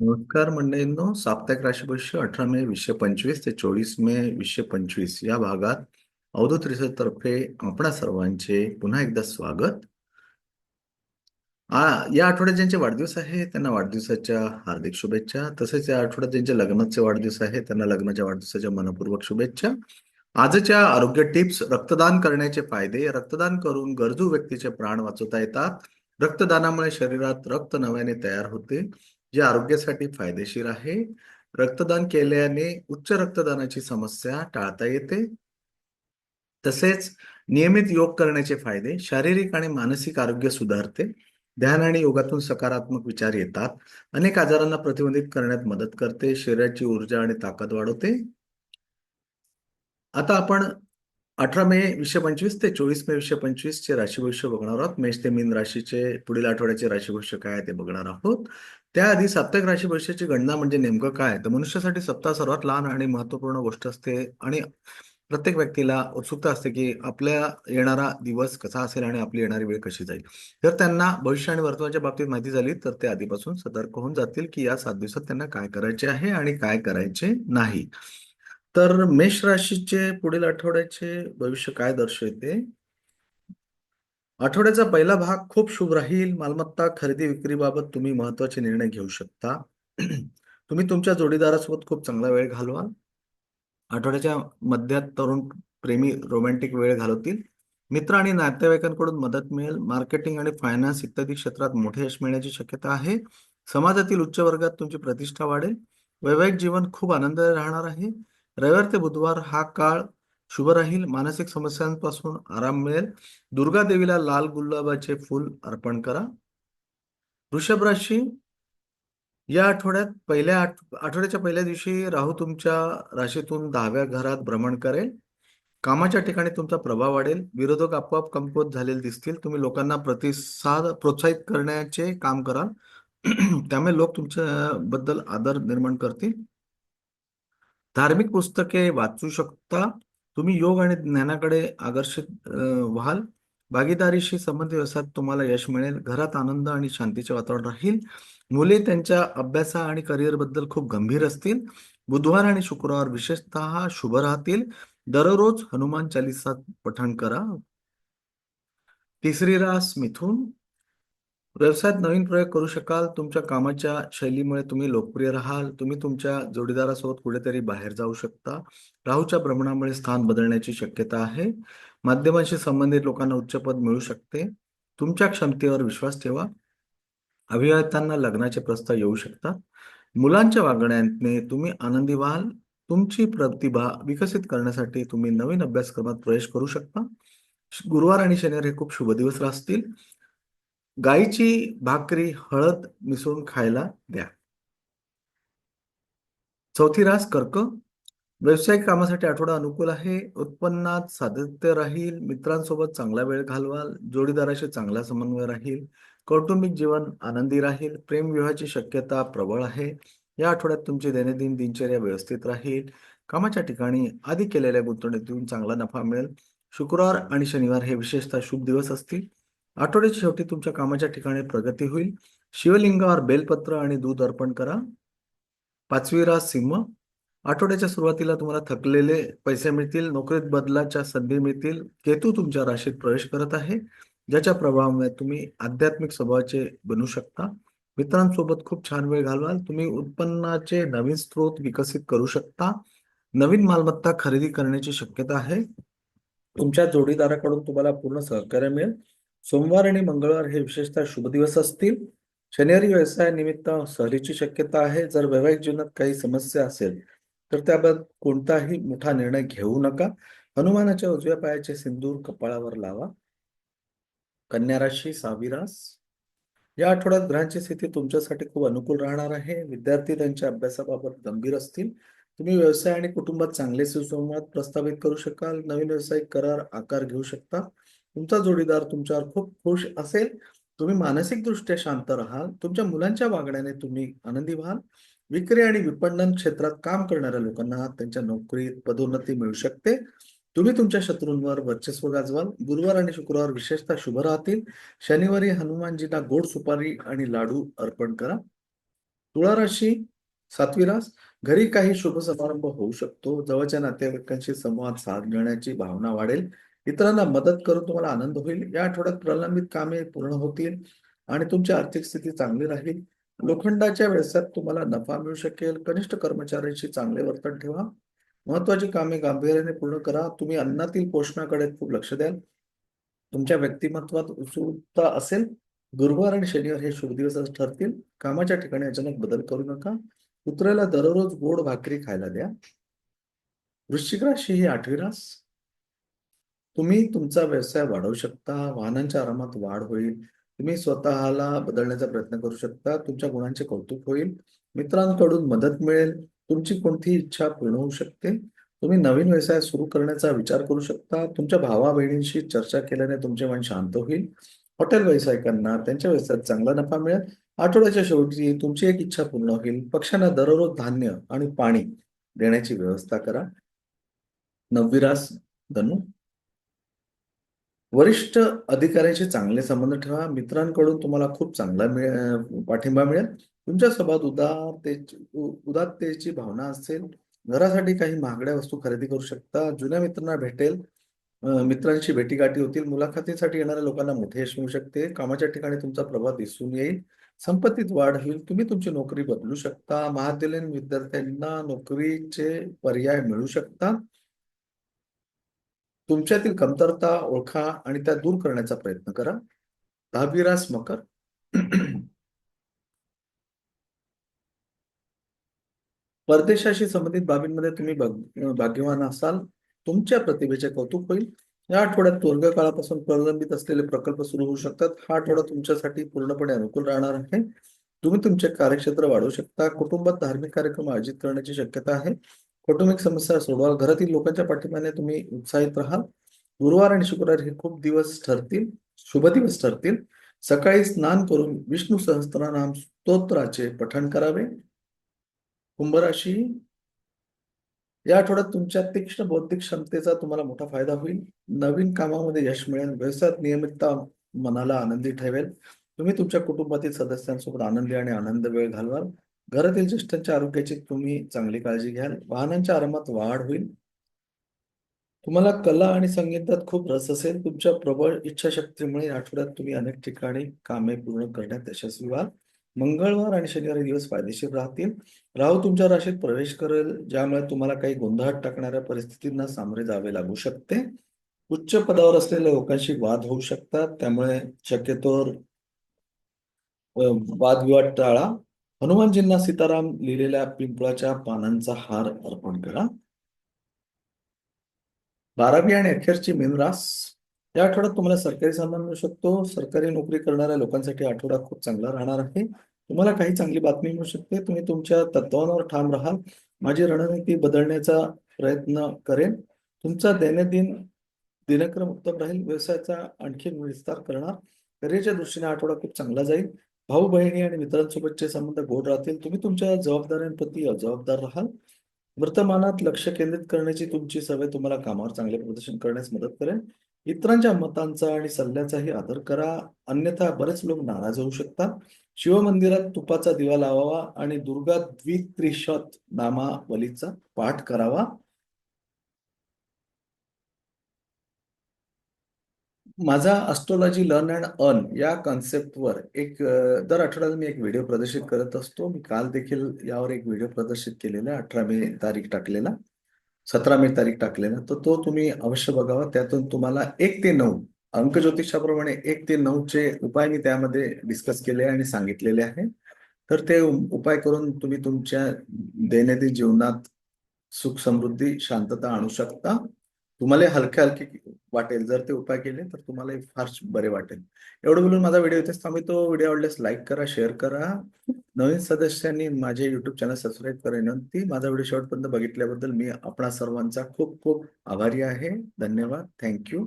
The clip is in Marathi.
नमस्कार मंडळींनो. साप्ताहिक राशी अठरा मे वीसशे पंचवीस ते चोवीस मे वीसशे पंचवीस या भागात अवधूत रिसर्च तर्फे आपणा सर्वांचे पुन्हा एकदा स्वागत. आ, या आठवड्यात ज्यांचे वाढदिवस आहे त्यांना वाढदिवसाच्या हार्दिक शुभेच्छा. तसेच या आठवड्यात ज्यांचे लग्नाचे वाढदिवस आहे त्यांना लग्नाच्या वाढदिवसाच्या मनपूर्वक शुभेच्छा. आजच्या आरोग्य टिप्स रक्तदान करण्याचे फायदे. रक्तदान करून गरजू व्यक्तीचे प्राण वाचवता येतात. रक्तदानामुळे शरीरात रक्त नव्याने तयार होते. जे आरोग्यासाठी फायदेशीर आहे. रक्तदान केल्याने उच्च रक्तदानाची समस्या टाळता येते. तसेच नियमित योग करण्याचे फायदे शारीरिक आणि मानसिक आरोग्य सुधारते. ध्यान आणि योगातून सकारात्मक विचार येतात. अनेक आजारांना प्रतिबंधित करण्यात मदत करते. शरीराची ऊर्जा आणि ताकद वाढवते. आता आपण अठरा मे वीसशे पंचवीस ते चोवीस मे वीसशे पंचवीस चे राशी भविष्य बघणार आहोत. मेष ते मीन राशीचे पुढील आठवड्याचे राशी भविष्य काय आहे ते बघणार आहोत. त्याआधी साप्ताहिक राशी भविष्याची गणना म्हणजे नेमकं काय तर मनुष्यासाठी सप्ताह सर्वात लहान आणि महत्त्वपूर्ण गोष्ट असते आणि प्रत्येक व्यक्तीला उत्सुकता असते की आपल्या येणारा दिवस कसा असेल आणि आपली येणारी वेळ कशी जाईल. जर त्यांना भविष्य आणि वर्तमानाच्या बाबतीत माहिती झाली तर ते आधीपासून सतर्क होऊन जातील की या सात दिवसात त्यांना काय करायचे आहे आणि काय करायचे नाही. तर मेष राशीचे पुढील आठवड्याचे भविष्य काय दर्शवते? आठवड्याचा पहिला भाग खूप शुभ राहील. मालमत्ता खरेदी विक्रीबाबत तुम्ही महत्त्वाचे निर्णय घेऊ शकता. तुम्ही तुमच्या जोडीदारासोबत खूप चांगला वेळ घालवाल. आठवड्याच्या मध्यात तरुण प्रेमी रोमॅन्टिक वेळ घालवतील. मित्र आणि नातेवाईकांकडून मदत मिळेल. मार्केटिंग आणि फायनान्स इत्यादी क्षेत्रात मोठे यश मिळण्याची शक्यता आहे. समाजातील उच्च वर्गात तुमची प्रतिष्ठा वाढेल. वैवाहिक जीवन खूप आनंदाने राहणार आहे. रविवार ते बुधवार हा काळ शुभ राहील. मानसिक समस्यांपासून आराम मिळेल. दुर्गा देवीला लाल गुलाबाचे फूल अर्पण करा. वृषभ राशी या आठवड्यात पहिल्या आठ आठवड्याच्या पहिल्या दिवशी राहू तुमच्या राशीतून दहाव्या घरात भ्रमण करेल. कामाच्या ठिकाणी तुमचा प्रभाव वाढेल. विरोधक आपोआप कमकुवत झालेले दिसतील. तुम्ही लोकांना प्रतिसाद प्रोत्साहित करण्याचे काम कराल. त्यामुळे लोक तुमच्या बद्दल आदर निर्माण करतील. धार्मिक पुस्तके वाचू शकता. तुम्ही योग आणि ज्ञानाकडे आकर्षित व्हाल. भागीदारीशी संबंधित व्यवसायात तुम्हाला यश मिळेल. घरात आनंद आणि शांतीचे वातावरण राहील. मुले त्यांच्या अभ्यासा आणि करिअरबद्दल खूप गंभीर असतील. बुधवार आणि शुक्रवार विशेषतः शुभ राहतील. दररोज हनुमान चालिसा पठण करा. तिसरी रास मिथून. व्यवसायात नवीन प्रयोग करू शकाल तुमच्या कामाच्या शैलीमुळे तुम्ही लोकप्रिय राहाल तुम्ही तुमच्या जोडीदारासोबत कुठेतरी बाहेर जाऊ शकता. राहूच्या भ्रमणामुळे स्थान बदलण्याची शक्यता आहे. माध्यमांशी संबंधित लोकांना उच्च पद मिळू शकते. तुमच्या क्षमतेवर विश्वास ठेवा. अविवाहितांना लग्नाचे प्रस्ताव येऊ शकतात. मुलांच्या वागण्याने तुम्ही आनंदी व्हाल. तुमची प्रतिभा विकसित करण्यासाठी तुम्ही नवीन अभ्यासक्रमात प्रवेश करू शकता. गुरुवार आणि शनिवार हे खूप शुभ दिवस असतील. गाईची भाकरी हळद मिसळून खायला द्या. चौथी रास कर्क. व्यावसायिक कामासाठी आठवडा अनुकूल आहे. उत्पन्नात सातत्य राहील. मित्रांसोबत चांगला वेळ घालवाल. जोडीदाराशी चांगला समन्वय राहील. कौटुंबिक जीवन आनंदी राहील. प्रेम विवाहाची शक्यता प्रबळ आहे. या आठवड्यात तुमची दैनंदिन दिनचर्या व्यवस्थित राहील. कामाच्या ठिकाणी आधी केलेल्या गुंतवणुकीतून चांगला नफा मिळेल. शुक्रवार आणि शनिवार हे विशेषतः शुभ दिवस असतील. आठवड्याच्या शेवटी तुमच्या कामाच्या ठिकाणी प्रगती होईल. शिवलिंगावर बेलपत्र आणि दूध अर्पण करा. पाचवी रास सिंह. आठवड्याच्या सुरुवातीला तुम्हाला थकलेले पैसे मिळतील नोकरीत बदलाच्या संधी मिळतील. केतू तुमच्या राशीत प्रवेश करत आहे. ज्याच्या प्रभावामुळे तुम्ही आध्यात्मिक स्वभावाचे बनू शकता. मित्रांसोबत खूप छान वेळ घालवाल. तुम्ही उत्पन्नाचे नवीन स्रोत विकसित करू शकता. नवीन मालमत्ता खरेदी करण्याची शक्यता आहे. तुमच्या जोडीदाराकडून तुम्हाला पूर्ण सहकार्य मिळेल. सोमवार आणि मंगळवार हे विशेषतः शुभ दिवस असतील. शनिवारी व्यवसाय निमित्त सहलीची शक्यता आहे. जर वैवाहिक जीवनात काही समस्या असेल तर त्याबाबत कोणताही मोठा निर्णय घेऊ नका. हनुमानाच्या उजव्या पायाचे सिंदूर कपाळावर लावा. कन्या राशी सहावी रास. या आठवड्यात ग्रहांची स्थिती तुमच्यासाठी खूप अनुकूल राहणार आहे. विद्यार्थी त्यांच्या अभ्यासाबाबत गंभीर असतील. तुम्ही व्यवसाय आणि कुटुंबात चांगले सुसंवाद प्रस्थापित करू शकाल. नवीन व्यावसायिक करार आकार घेऊ शकता. तुमचा जोडीदार तुमच्यावर खूप खुश असेल. तुम्ही मानसिकदृष्ट्या शांत राहाल. तुमच्या मुलांच्या वागण्याने तुम्ही आनंदी व्हाल. विक्री आणि विपणन क्षेत्रात काम करणाऱ्या लोकांना त्यांच्या नोकरीत पदोन्नती मिळू शकते. तुम्ही तुमच्या शत्रूंवर वर्चस्व गाजवाल. गुरुवार आणि शुक्रवार विशेषतः शुभ राहतील. शनिवारी हनुमानजींना गोड सुपारी आणि लाडू अर्पण करा. तुळा राशी सातवी रास. घरी काही शुभ समारंभ होऊ शकतो. जवळच्या नातेवाईकांशी संवाद साधण्याची भावना वाढेल. इतरांना मदत करून तुम्हाला आनंद होईल. या आठवड्यात प्रलंबित कामे पूर्ण होतील आणि तुमची आर्थिक स्थिती चांगली राहील. लोखंडाच्या व्यवसायात तुम्हाला नफा मिळू शकेल. कनिष्ठ कर्मचाऱ्यांशी चांगले वर्तन ठेवा. महत्वाची कामे गांभीर्याने पूर्ण करा. तुम्ही अन्नातील पोषणाकडे खूप लक्ष द्याल. तुमच्या व्यक्तिमत्वात उत्सुकता असेल. गुरुवार आणि शनिवार हे शुभ दिवस ठरतील. कामाच्या ठिकाणी अचानक बदल करू नका. कुत्र्याला दररोज गोड भाकरी खायला द्या. वृश्चिक राशी ही आठवी रास. तुम्ही तुमचा व्यवसाय वाढवू शकता वाहनांच्या आरामात वाढ होईल तुम्ही स्वतःला बदलण्याचा प्रयत्न करू शकता तुमच्या गुणांचे कौतुक होईल मित्रांकडून मदत मिळेल तुमची कोणतीही इच्छा पूर्ण होऊ शकते तुम्ही नवीन व्यवसाय सुरू करण्याचा विचार करू शकता तुमच्या भावा बहिणींशी चर्चा केल्याने तुमचे मन शांत होईल हॉटेल व्यावसायिकांना त्यांच्या व्यवसायात चांगला नफा मिळेल आठवड्याच्या शेवटी तुमची एक इच्छा पूर्ण होईल पक्ष्यांना दररोज धान्य आणि पाणी देण्याची व्यवस्था करा. नवविरास धनु. वरिष्ठ अधिकाऱ्यांशी चांगले संबंध ठेवा. मित्रांकडून तुम्हाला खूप चांगला मिळे पाठिंबा मिळेल. तुमच्यासोबत उदारतेची उदात्तेची भावना असेल. घरासाठी काही महागड्या वस्तू खरेदी करू शकता. जुन्या मित्रांना भेटेल. मित्रांशी भेटीगाठी होतील. मुलाखतीसाठी येणाऱ्या लोकांना मोठे यश मिळू शकते. कामाच्या ठिकाणी तुमचा प्रभाव दिसून येईल. संपत्तीत वाढ होईल. तुम्ही तुमची नोकरी बदलू शकता. महाविद्यालयीन विद्यार्थ्यांना नोकरीचे पर्याय मिळू शकतात. तुमच्यातील कमतरता ओळखा आणि त्या दूर करण्याचा प्रयत्न करा. दहावीरास मकर. परदेशाशी संबंधित बाबींमध्ये तुम्ही भाग्यवान असाल. तुमच्या प्रतिभेचे कौतुक होईल. या आठवड्यात काळापासून प्रलंबित असलेले प्रकल्प सुरू होऊ शकतात. हा आठवडा तुमच्यासाठी पूर्णपणे अनुकूल राहणार आहे. तुम्ही तुमचे कार्यक्षेत्र वाढवू शकता. कुटुंबात धार्मिक कार्यक्रम आयोजित करण्याची शक्यता आहे. कौटुंबिक समस्या सोडवाल घरातील लोकांच्या पाठिंब्याने तुम्ही उत्साहित राहाल. गुरुवार आणि शुक्रवार हे खूप दिवस ठरतील शुभ दिवस ठरतील. सकाळी स्नान करून विष्णू सहस्त्रनाम स्तोत्राचे पठण करावे. कुंभराशी या आठवड्यात तुमच्या तीक्ष्ण बौद्धिक क्षमतेचा तुम्हाला मोठा फायदा होईल. नवीन कामामध्ये यश मिळेल व्यवसायात नियमितता मनाला आनंदी ठेवेल. तुम्ही तुमच्या कुटुंबातील सदस्यांसोबत आनंदी आणि आनंद वेळ घालवाल. घरातील ज्येष्ठांच्या आरोग्याची तुम्ही चांगली काळजी घ्याल. वाहनांच्या आरामात वाढ होईल. तुम्हाला कला आणि संगीतात खूप रस असेल. तुमच्या प्रबळ इच्छाशक्तीमुळे आठवड्यात तुम्ही अनेक ठिकाणी कामे पूर्ण करण्यात यशस्वी व्हाल. मंगळवार आणि शनिवारी दिवस फायदेशीर राहतील. राहू तुमच्या राशीत प्रवेश करेल ज्यामुळे तुम्हाला काही गोंधळात टाकणाऱ्या परिस्थितींना सामोरे जावे लागू शकते. उच्च पदावर असलेल्या लोकांशी वाद होऊ शकतात. त्यामुळे शक्यतोवर वादविवाद टाळा. हनुमानजींना सीताराम लिहिलेल्या पिंपळाच्या पानांचा हार अर्पण करा. बारावी आणि अखेरची मेनरास या आठवड्यात तुम्हाला सरकारी सामान मिळू शकतो. सरकारी नोकरी करणाऱ्या लोकांसाठी आठवडा खूप चांगला राहणार आहे. तुम्हाला काही चांगली बातमी मिळू शकते. तुम्ही तुमच्या तत्वांवर ठाम राहाल. माझी रणनीती बदलण्याचा प्रयत्न करेन. तुमचा दैनंदिन दिनक्रम उत्तम राहील. व्यवसायाचा आणखी विस्तार करणार. करिअरच्या दृष्टीने आठवडा खूप चांगला जाईल. भाऊ बहिणी आणि मित्रांसोबतचे संबंध गोड राहतील. तुम्ही तुमच्या जबाबदाऱ्यांप्रती जबाबदार राहाल. वर्तमानात लक्ष केंद्रित करण्याची तुमची सवय तुम्हाला कामावर चांगले प्रदर्शन करण्यास मदत करेल. इतरांच्या मतांचा आणि सल्ल्याचाही आदर करा. अन्यथा बरेच लोक नाराज होऊ शकतात. शिवमंदिरात तुपाचा दिवा लावावा आणि दुर्गा द्वित्रिशत नामावलीचा पाठ करावा. माझा अस्ट्रोलॉजी लर्न अँड अर्न या कॉन्सेप्टवर एक दर आठवड्याला मी एक व्हिडिओ प्रदर्शित करत असतो. मी काल देखील यावर एक व्हिडिओ प्रदर्शित केलेला अठरा मे तारीख टाकलेला सतरा मे तारीख टाकलेला. तर तो तुम्ही अवश्य बघावा. त्यातून तुम्हाला एक ते नऊ अंक ज्योतिषाप्रमाणे एक ते नऊचे उपाय मी त्यामध्ये डिस्कस केले आणि सांगितलेले आहे. तर ते उपाय करून तुम्ही तुमच्या दैनंदिन जीवनात सुख समृद्धी शांतता आणू शकता. तुम्हाला हलके हलके वाटेल. जर ते उपाय केले तर तुम्हाला फार बरे वाटेल. एवढं बोलून माझा व्हिडिओ इथेच थांबी तो व्हिडिओ आवडल्यास लाईक करा शेअर करा. नवीन सदस्यांनी माझे युट्यूब चॅनल सबस्क्राईब करा विनंती. माझा व्हिडिओ शेवटपर्यंत बघितल्याबद्दल मी आपणा सर्वांचा खूप खूप आभारी आहे. धन्यवाद. थँक्यू.